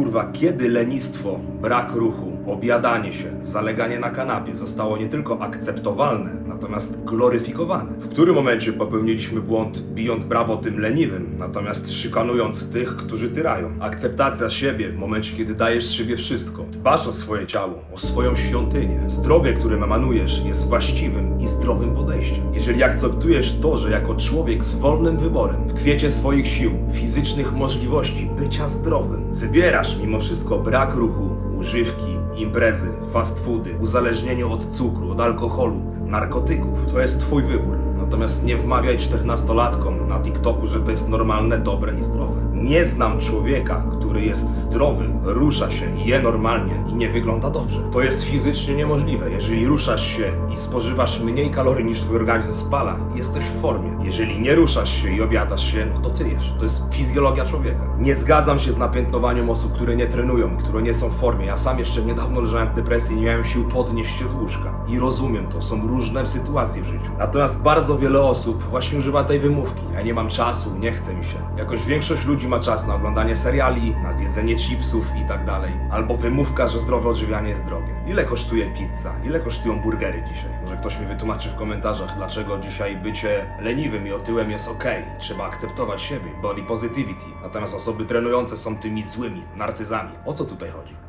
kurwa, kiedy lenistwo, brak ruchu, obiadanie się, zaleganie na kanapie zostało nie tylko akceptowalne, natomiast gloryfikowane? W którym momencie popełniliśmy błąd, bijąc brawo tym leniwym, natomiast szykanując tych, którzy tyrają? Akceptacja siebie w momencie, kiedy dajesz z siebie wszystko. Dbasz o swoje ciało, o swoją świątynię. Zdrowie, którym emanujesz, jest właściwym i zdrowym podejściem. Jeżeli akceptujesz to, że jako człowiek z wolnym wyborem, w kwiecie swoich sił, fizycznych możliwości bycia zdrowym, wybierasz mimo wszystko brak ruchu, używki, imprezy, fast foody, uzależnienie od cukru, od alkoholu, narkotyków, to jest twój wybór. Natomiast nie wmawiaj 14-latkom na TikToku, że to jest normalne, dobre i zdrowe. Nie znam człowieka, który jest zdrowy, rusza się i je normalnie i nie wygląda dobrze. To jest fizycznie niemożliwe. Jeżeli ruszasz się i spożywasz mniej kalorii niż twój organizm spala, jesteś w formie. Jeżeli nie ruszasz się i obiadasz się, no to tyjesz. To jest fizjologia człowieka. Nie zgadzam się z napiętnowaniem osób, które nie trenują które nie są w formie. Ja sam jeszcze niedawno leżałem w depresji i nie miałem sił podnieść się z łóżka. I rozumiem to, są różne sytuacje w życiu. Natomiast bardzo wiele osób właśnie używa tej wymówki. Ja nie mam czasu, nie chce mi się. Jakoś większość ludzi ma czas na oglądanie seriali, na zjedzenie chipsów i tak dalej. Albo wymówka, że zdrowe odżywianie jest drogie. Ile kosztuje pizza? Ile kosztują burgery dzisiaj? Może ktoś mi wytłumaczy w komentarzach, dlaczego dzisiaj bycie leniwym i otyłem jest ok. Trzeba akceptować siebie, body positivity. Natomiast osoby trenujące są tymi złymi narcyzami. O co tutaj chodzi?